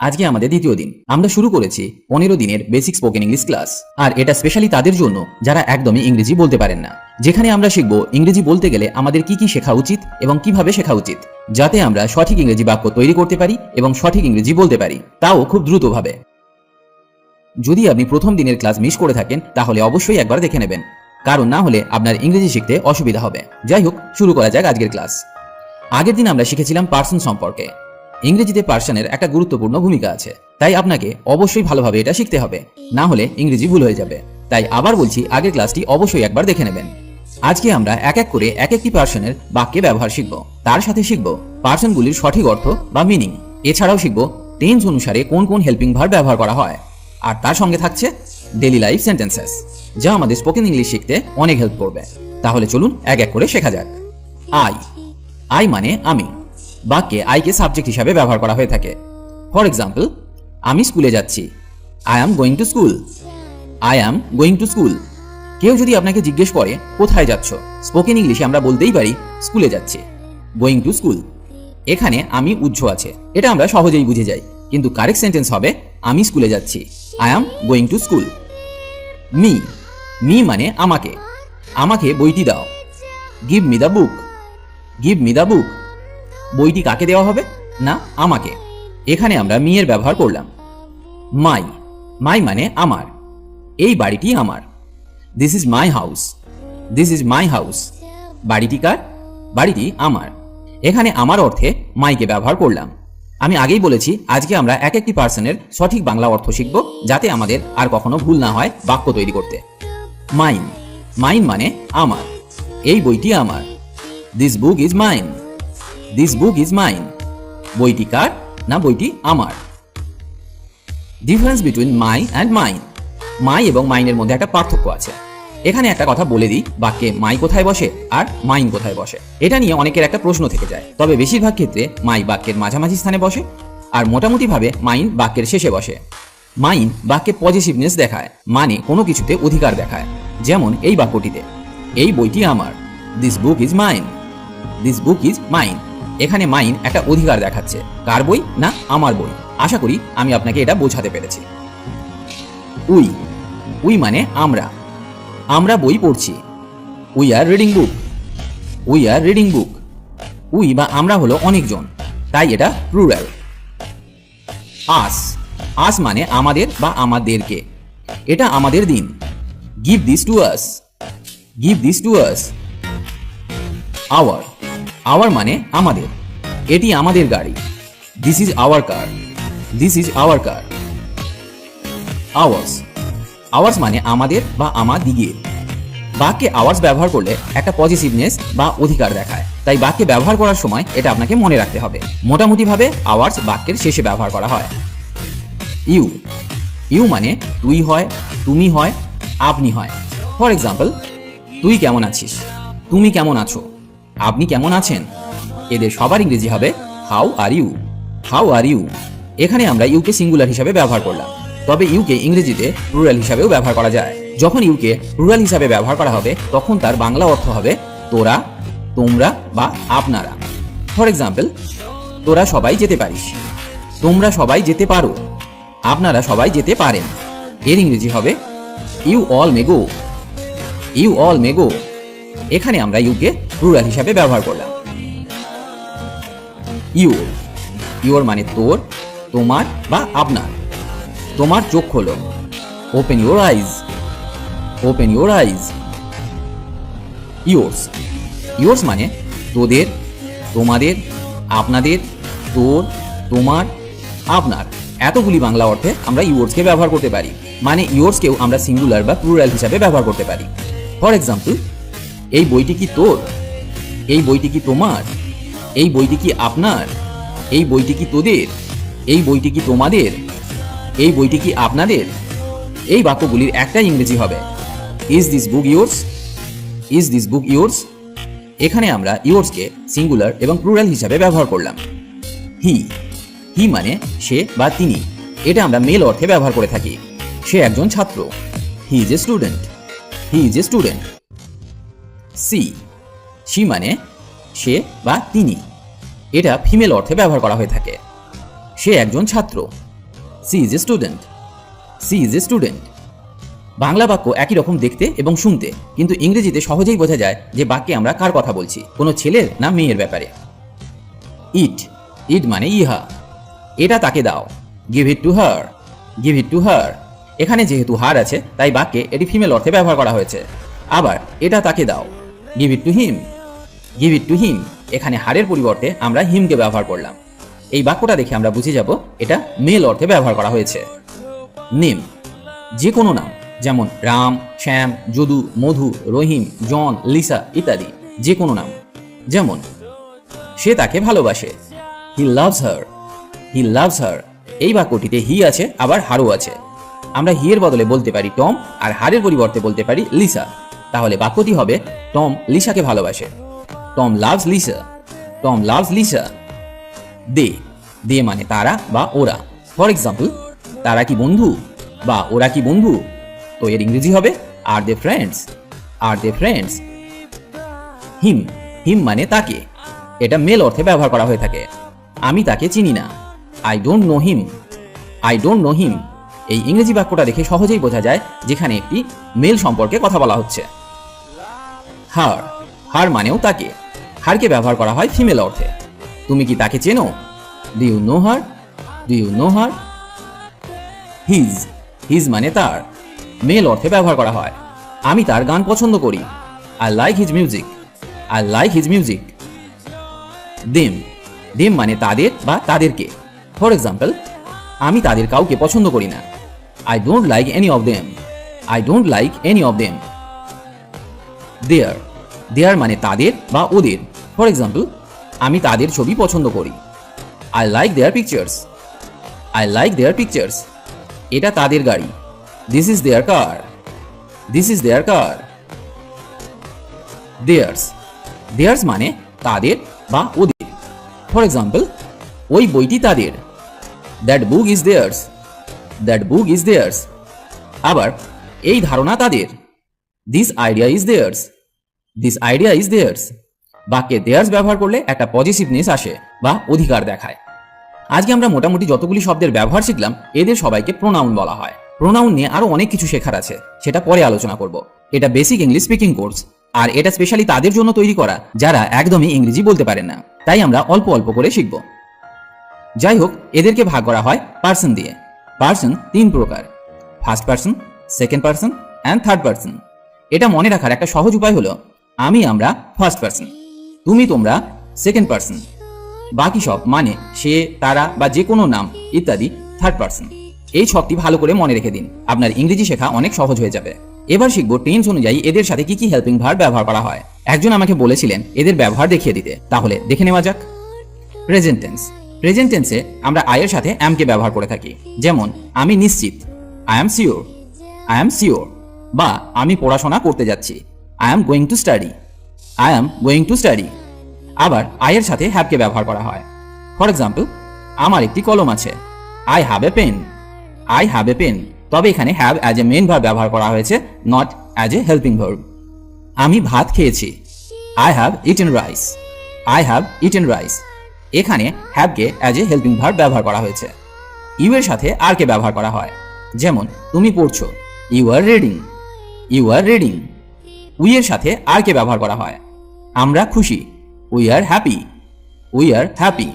আজকে আমাদের দ্বিতীয় দিন। আমরা শুরু করেছি পনেরো দিনের বেসিক স্পোকেন ইংলিশ ক্লাস আর এটা স্পেশালি তাদের জন্য, যারা একদমই ইংরেজি বলতে পারেন না। যেখানে আমরা শিখব ইংরেজি বলতে গেলে আমাদের কি কি শেখা উচিত এবং কীভাবে শেখা উচিত, যাতে আমরা সঠিক ইংরেজি বাক্য তৈরি করতে পারি এবং সঠিক ইংরেজি বলতে পারি, তাও খুব দ্রুতভাবে। যদি আপনি প্রথম দিনের ক্লাস মিস করে থাকেন, তাহলে অবশ্যই একবার দেখে নেবেন। কারণ না হলে আপনার ইংরেজি শিখতে অসুবিধা হবে। যাই হোক, শুরু করা যাক আজকের ক্লাস আগের দিন আমরা শিখেছিলাম পার্সন সম্পর্কে। ইংরেজিতে পার্সনের একটা গুরুত্বপূর্ণ ভূমিকা আছে। তাই আপনাকে অবশ্যই ভালোভাবে এটা শিখতে হবে। না হলে ইংরেজি ভুল হয়ে যাবে। তাই আবার বলছি, আগের ক্লাসটি অবশ্যই একবার দেখে নেবেন। আজকে আমরা এক এক করে এক একটি পার্সনের বাক্যে ব্যবহার শিখব। তার সাথে শিখব পার্সনগুলির সঠিক অর্থ বা মিনিং। এছাড়াও শিখব টেন্স অনুসারে কোন কোন হেল্পিং ভার্ব ব্যবহার করা হয়। আর তার সঙ্গে থাকছে ডেলি লাইফ সেন্টেন্সেস, যা আমাদের স্পোকেন ইংলিশ শিখতে অনেক হেল্প করবে। তাহলে চলুন এক এক করে শেখা যাক। আই। আই মানে আমি। বাক্যে আইকে সাবজেক্ট হিসাবে ব্যবহার করা হয়ে থাকে। ফর এক্সাম্পল আমি স্কুলে যাচ্ছি। I am going to school I am going to school কেউ যদি আপনাকে জিজ্ঞেস করে, কোথায় যাচ্ছ? স্পোকেন ইংলিশে আমরা বলতেই পারি, স্কুলে যাচ্ছি। গোয়িং টু স্কুল এখানে আমি উজ্জ্ব আছে। এটা আমরা সহজেই বুঝে যাই। কিন্তু কারেক্ট সেন্টেন্স হবে, আমি স্কুলে যাচ্ছি। I am going to school me me মানে আমাকে। আমাকে বইটি দাও। Give me the book give me the book বইটি কাকে দেওয়া হবে? না, আমাকে। এখানে আমরা মি এর ব্যবহার করলাম। মাই। মাই মানে আমার। এই বাড়িটি আমার। This is my house this is my house বাড়িটি কার? বাড়িটি আমার। এখানে আমার অর্থে মাইকে ব্যবহার করলাম। আমি আগেই বলেছি, আজকে আমরা এক একটি পার্সনের সঠিক বাংলা অর্থ শিখব, যাতে আমাদের আর কখনো ভুল না হয় বাক্য তৈরি করতে। মাইন। মাইন মানে আমার। এই বইটি আমার। This book is mine this book is mine বইটি কার না বইটি আমার? Difference between my and mine my এবং মাইনের মধ্যে একটা পার্থক্য আছে। এখানে একটা কথা বলে দিই, বাক্যে মাই কোথায় বসে আর মাইন কোথায় বসে। এটা নিয়ে অনেকের একটা প্রশ্ন থেকে যায়। তবে বেশিরভাগ ক্ষেত্রে মাই বাক্যের মাঝামাঝি স্থানে বসে আর মোটামুটিভাবে মাইন বাক্যের শেষে বসে। মাইন বাক্যে পজিটিভনেস দেখায় মানে কোনো কিছুতে অধিকার দেখায়, যেমন এই বাক্যটিতে, এই বইটি আমার। This book is mine this book is mine এখানে মাইন একটা অধিকার দেখাচ্ছে, কার বই না আমার বই? আশা করি আমি আপনাকে এটা বোঝাতে পেরেছি। উই উই মানে আমরা। আমরা বই পড়ছি। We are reading book. We are reading book. We বা আমরা হলো অনেকজন। তাই এটা রুরাল। আস। আস মানে আমাদের বা আমাদেরকে। এটা আমাদের দিন। Give this to us. Give this to us. Our. Our মানে আমাদের। এটি আমাদের গাড়ি। This is our car this is our car ours ours মানে আমাদের বা আমাদিগের বাক্যে আওয়ার্স ব্যবহার করলে একটা পজিটিভনেস বা অধিকার দেখায়। তাই বাক্যে ব্যবহার করার সময় এটা আপনাকে মনে রাখতে হবে। মোটামুটিভাবে আওয়ার্স বাক্যের শেষে ব্যবহার করা হয়। ইউ ইউ মানে তুই হয়, তুমি হয়, আপনি হয়। ফর এক্সাম্পল তুই কেমন আছিস? তুমি কেমন আছো? আপনি কেমন আছেন? এদের সবার ইংরেজি হবে how are you how are you এখানে আমরা ইউকে সিঙ্গুলার হিসাবে ব্যবহার করলাম। তবে ইউকে ইংরেজিতে রুরাল হিসাবেও ব্যবহার করা যায়। যখন ইউকে রুরাল হিসাবে ব্যবহার করা হবে, তখন তার বাংলা অর্থ হবে, তোরা, তোমরা বা আপনারা। ফর এক্সাম্পল তোরা সবাই যেতে পারিস। তোমরা সবাই যেতে পারো। আপনারা সবাই যেতে পারেন। এর ইংরেজি হবে you all may go you all may go এখানে আমরা ইউকে রুরাল হিসাবে ব্যবহার করলাম। ইউ ইউর মানে তোর, তোমার বা আপনার। তোমার চোখ খোলো। Open your eyes open your eyes yours yours মানে তোদের, তোমাদের, আপনাদের, তোর, তোমার, আপনার। এতগুলি বাংলা অর্থে আমরা ইয়োর্সকে ব্যবহার করতে পারি। মানে ইয়োর্সকেও আমরা সিঙ্গুলার বা প্লুরাল হিসাবে ব্যবহার করতে পারি। ফর এক্সাম্পল এই বইটি কি তোর? এই বইটি কি তোমার? এই বইটি কি আপনার? এই বইটি কি তোদের? এই বইটি কি তোমাদের? এই বইটি কি আপনাদের? এই বাক্যগুলির একটাই ইংরেজি হবে। Is this book yours is this book yours এখানে আমরা ইয়োর্সকে সিঙ্গুলার এবং প্লুরাল হিসাবে ব্যবহার করলাম। হি হি মানে সে বা তিনি। এটা আমরা মেল অর্থে ব্যবহার করে থাকি। সে একজন ছাত্র। He is a student he is a student she she মানে সে বা তিনি। এটা ফিমেল অর্থে ব্যবহার করা হয়ে থাকে। সে একজন ছাত্র। She is a student. She is a student. Bangla বাক্য একই রকম দেখতে এবং শুনতে, কিন্তু ইংরেজিতে সহজেই বোঝা যায় যে বাক্যে আমরা কার কথা বলছি, কোনো ছেলের না মেয়ের ব্যাপারে। ইট। ইট মানে ইহা। এটা তাকে দাও। Give it to her give it to her এখানে যেহেতু হার আছে, তাই বাক্যে এটি ফিমেল অর্থে ব্যবহার করা হয়েছে। আবার এটা তাকে দাও। Give it to him give it to him এখানে হারের পরিবর্তে আমরা হিমকে ব্যবহার করলাম। এই বাক্যটা দেখে আমরা বুঝে যাব, এটা মেল অর্থে ব্যবহার করা হয়েছে। নেম যে কোনো নাম, যেমন রাম, শ্যাম, যদু, মধু, রহিম, জন, লিসা ইত্যাদি যে কোনো নাম। যেমন, সে তাকে ভালোবাসে। He loves her he loves her এই বাক্যটিতে হি আছে, আবার হারও আছে। আমরা হি এর বদলে বলতে পারি টম আর হারের পরিবর্তে বলতে পারি লিসা তাহলে বাক্যটি হবে টম লিসাকে ভালোবাসে। Tom loves Lisa Tom loves Lisa they they মানে তারা বা ওরা। ফর এক্সাম্পল তারা কি বন্ধু বা ওরা কি বন্ধু? তো এর ইংরেজি হবে আর দে ফ্রেন্ডস আর দে ফ্রেন্ডস হিম হিম মানে তাকে। এটা মেল অর্থে ব্যবহার করা হয়ে থাকে। আমি তাকে চিনি না। I don't know him I don't know him এই ইংরেজি বাক্যটা দেখে সহজেই বোঝা যায় যেখানে একটি মেল সম্পর্কে কথা বলা হচ্ছে। হার হার মানেও তাকে। হারকে ব্যবহার করা হয় ফিমেল অর্থে। তুমি কি তাকে চেনো? Do you know her do you know her his his মানে তার। মেল অর্থে ব্যবহার করা হয়। আমি তার গান পছন্দ করি। I like his music I like his music them them মানে তাদের বা তাদেরকে। ফর এক্সাম্পল আমি তাদের কাউকে পছন্দ করি না। I don't like any of them I don't like any of them their their মানে তাদের বা ওদের। ফর এক্সাম্পল আমি তাদের ছবি পছন্দ করি। I like their pictures I like their pictures এটা তাদের গাড়ি। This is their car this is their car theirs theirs মানে তাদের বা ওদের। ফর এক্সাম্পল ওই বইটি তাদের। That book is theirs that book is theirs আবার, এই ধারণা তাদের। This idea is theirs this idea is theirs বাক্যে দেয়ার্স ব্যবহার করলে একটা পজিটিভনেস আসে বা অধিকার দেখায়। আজকে আমরা মোটামুটি যতগুলি শব্দের ব্যবহার শিখলাম, এদের সবাইকে প্রোনাউন বলা হয়। প্রোনাউন নিয়ে আরও অনেক কিছু শেখার আছে, সেটা পরে আলোচনা করব। এটা বেসিক ইংলিশ স্পিকিং কোর্স আর এটা স্পেশালি তাদের জন্য তৈরি করা, যারা একদমই ইংরেজি বলতে পারেন না। তাই আমরা অল্প অল্প করে শিখব। যাই হোক, এদেরকে ভাগ করা হয় পার্সন দিয়ে। পার্সন তিন প্রকার। First person second person and third person এটা মনে রাখার একটা সহজ উপায় হলো, আমি, আমরা ফার্স্ট পার্সন তুমি তোমরা সেকেন্ড পার্সন বাকি সব মানে সে, তারা বা যে কোনো নাম, ইত্যাদি থার্ড পার্সন এই ছকটি ভালো করে মনে রেখে দিন। আপনার ইংরেজি শেখা অনেক সহজ হয়ে যাবে। এবার শিখব টেন্স অনুযায়ী এদের সাথে কি কি হেল্পিং ভার ব্যবহার করা হয়। একজন আমাকে বলেছিলেন এদের ব্যবহার দেখিয়ে দিতে। তাহলে দেখে নেওয়া যাক। প্রেজেন্ট টেন্স প্রেজেন্ট টেন্সে আমরা আয়ের সাথে অ্যামকে ব্যবহার করে থাকি। যেমন, আমি নিশ্চিত। I am sure I am sure বা, আমি পড়াশোনা করতে যাচ্ছি। I am going to study I am going to study আবার আয়ের সাথে হ্যাভকে ব্যবহার করা হয়। ফর এক্সাম্পল আমার একটি কলম আছে। I have a pen I have a pen তবে এখানে have as a main verb ব্যবহার করা হয়েছে not as a helping verb আমি ভাত খেয়েছি। I have eaten rice I have eaten rice এখানে হ্যাভকে অ্যাজ এ হেল্পিং ভার্ব ব্যবহার করা হয়েছে। ইউ এর সাথে আর কে ব্যবহার করা হয়। যেমন, তুমি পড়ছো। You are reading you are reading we এর সাথে আর কে ব্যবহার করা হয়। আমরা খুশি। We are happy we are happy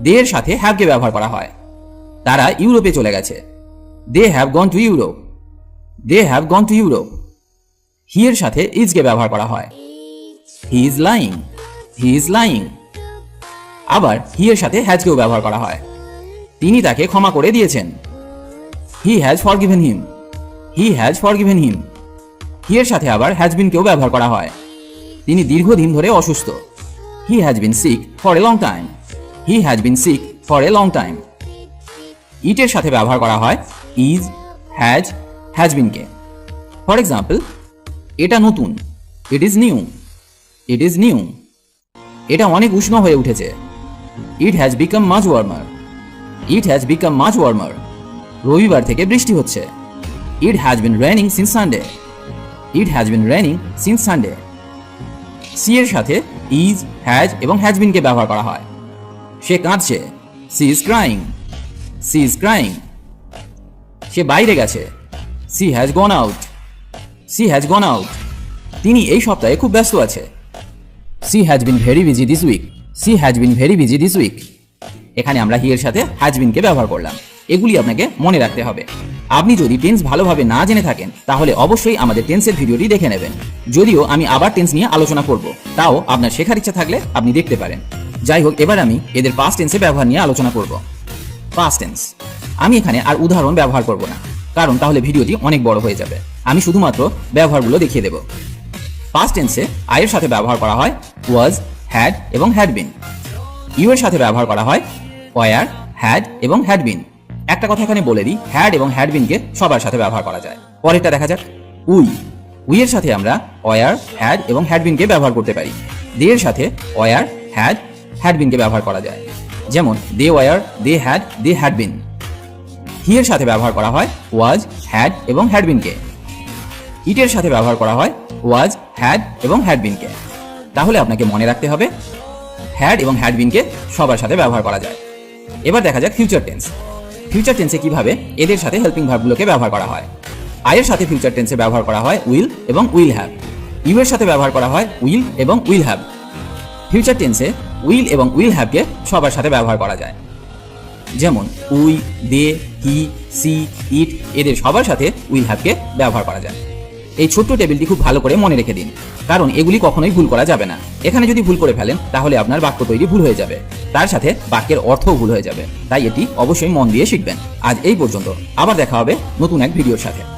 they এর সাথে হ্যাভকে ব্যবহার করা হয়। তারা ইউরোপে চলে গেছে। They have gone to Europe they have gone to Europe he এর সাথে ইজকে ব্যবহার করা হয়। He is lying he is lying আবার হি এর সাথে হ্যাজকেও ব্যবহার করা হয়। তিনি তাকে ক্ষমা করে দিয়েছেন। He has forgiven him he has forgiven him he এর সাথে আবার হ্যাজ বিনকেও ব্যবহার করা হয়। তিনি দীর্ঘদিন ধরে অসুস্থ। He has been sick for a long time. He has been sick for a long time. ইটের সাথে ব্যবহার করা হয় ইজ, হ্যাজ হ্যাজ বিনকে ফর এক্সাম্পল, এটা নতুন। It is new. It is new. এটা অনেক উষ্ণ হয়ে উঠেছে। It has become much warmer. It has become much warmer. রবিবার থেকে বৃষ্টি হচ্ছে। It has been raining since Sunday. It has been raining since Sunday she এর সাথে ইজ হ্যাজ এবং হ্যাজ বিনকে ব্যবহার করা হয়। সে কাঁদছে। She is crying she is crying সে বাইরে গেছে। She has gone out she has gone out তিনি এই সপ্তাহে খুব ব্যস্ত আছে। She has been very busy this week she has been very busy this week এখানে আমরা হি এর সাথে হ্যাজ বিনকে ব্যবহার করলাম। এগুলি আপনাকে মনে রাখতে হবে। আপনি যদি টেন্স ভালোভাবে না জেনে থাকেন, তাহলে অবশ্যই আমাদের টেন্সের ভিডিওটি দেখে নেবেন। যদিও আমি আবার টেন্স নিয়ে আলোচনা করব, তাও আপনার শেখার ইচ্ছা থাকলে আপনি দেখতে পারেন। যাই হোক, এবার আমি এদের পাস্ট টেন্সে ব্যবহার নিয়ে আলোচনা করব। পাস্ট টেন্স আমি এখানে আর উদাহরণ ব্যবহার করব না, কারণ তাহলে ভিডিওটি অনেক বড় হয়ে যাবে। আমি শুধুমাত্র ব্যবহারগুলো দেখিয়ে দেব। পাস্ট টেন্সে আয়ের সাথে ব্যবহার করা হয় ওয়াজ হ্যাড এবং হ্যাড বিন ইউ এর সাথে ব্যবহার করা হয় ওয়ার হ্যাড এবং হ্যাড বিন একটা কথা এখানে বলে দিই হ্যাড এবং হ্যাড বিনকে সবার সাথে ব্যবহার করা যায়। পরেরটা দেখা যাক। উই। উই এর সাথে আমরা ওয়ার হ্যাড এবং হ্যাডবিনকে ব্যবহার করতে পারি। দে এর সাথে ওয়ার হ্যাড হ্যাড বিনকে ব্যবহার করা যায়। যেমন they were they had they had been he এর সাথে ব্যবহার করা হয় ওয়াজ হ্যাড এবং হ্যাড বিনকে ইটের সাথে ব্যবহার করা হয় ওয়াজ হ্যাড এবং হ্যাডবিনকে তাহলে আপনাকে মনে রাখতে হবে হ্যাড এবং হ্যাড বিনকে সবার সাথে ব্যবহার করা যায়। এবার দেখা যাক ফিউচার টেন্স ফিউচার টেন্সে কীভাবে? এদের সাথে হেল্পিং ভার্বগুলোকে ব্যবহার করা হয়। আয়ের সাথে ফিউচার টেন্সে ব্যবহার করা হয় উইল এবং উইল হ্যাভ ইউ এর সাথে ব্যবহার করা হয় উইল এবং উইল হ্যাভ ফিউচার টেন্সে উইল এবং উইল হ্যাভকে সবার সাথে ব্যবহার করা যায়। যেমন, উই, দে, হি, সি, ইট, এদের সবার সাথে উইল হ্যাভকে ব্যবহার করা যায়। এই ছোট্ট টেবিলটি খুব ভালো করে মনে রেখে দিন। কারণ এগুলি কখনোই ভুল করা যাবে না। এখানে যদি ভুল করে ফেলেন, তাহলে আপনার বাক্য তৈরি ভুল হয়ে যাবে। তার সাথে বাক্যের অর্থও ভুল হয়ে যাবে। তাই এটি অবশ্যই মন দিয়ে শিখবেন। আজ এই পর্যন্ত। আবার দেখা হবে নতুন এক ভিডিওর সাথে।